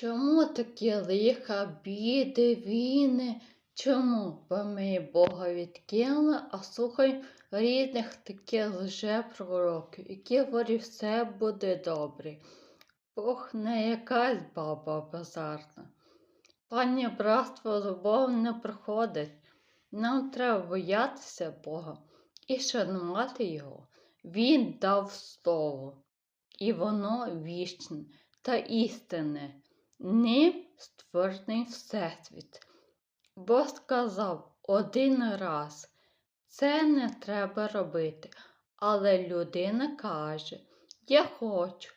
Чому такі лиха, біди, війни? Чому? Бо ми Бога відкинули, а слухаємо різних таких лжепророків, які говорять, все буде добре. Бог не якась баба базарна. Пані братство любов не приходить. Нам треба боятися Бога і шанувати Його. Він дав слово, і воно вічне та істинне. Ним створений Всесвіт. Бо сказав один раз, це не треба робити, але людина каже, я хочу,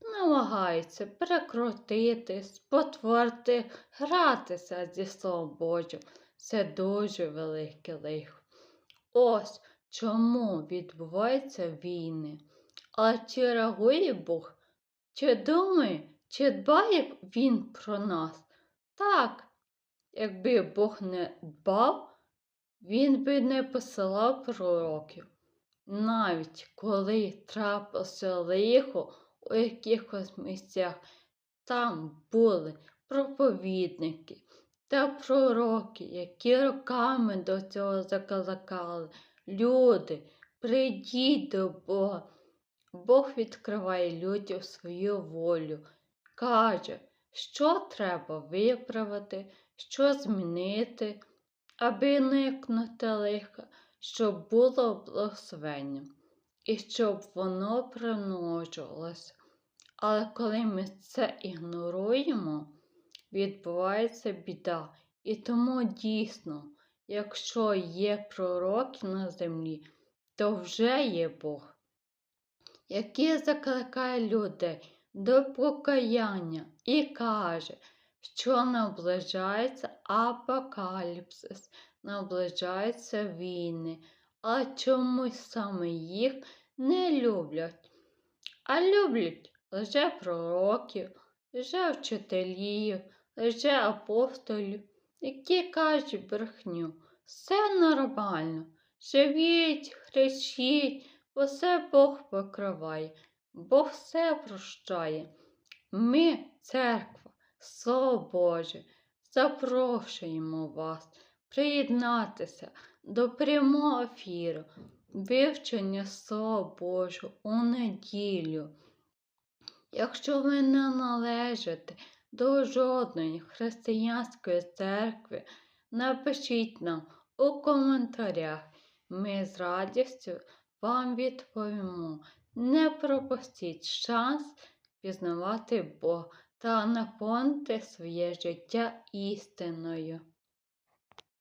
намагається перекрутити, спотворити, гратися зі Словом Божим. Це дуже велике лихо. Ось чому відбуваються війни. А чи реагує Бог? Чи думає, чи дбає він про нас? Так, якби Бог не дбав, він би не посилав пророків. Навіть коли трапилося лихо у якихось місцях, там були проповідники та пророки, які роками до цього закликали. Люди, прийдіть до Бога. Бог відкриває людям свою волю, каже, що треба виправити, що змінити, аби уникнути лиха, щоб було благословення і щоб воно примножувалося. Але коли ми це ігноруємо, відбувається біда. І тому дійсно, якщо є пророки на землі, то вже є Бог який закликає людей до покаяння і каже, що наближається апокаліпсис, наближаються війни, а чомусь саме їх не люблять. А люблять лише пророків, лише вчителів, лише апостолів, які кажуть брехню. Все нормально. Живіть, хрещіть, Усе Бог покриває, Бог все прощає. Ми, церква, Слово Боже, запрошуємо вас приєднатися до прямого ефіру, вивчення Слова Божого у неділю. Якщо ви не належите до жодної християнської церкви, напишіть нам у коментарях. Ми з радістю вам відповімо. Не пропустіть шанс пізнавати Бога та наповнити своє життя істиною.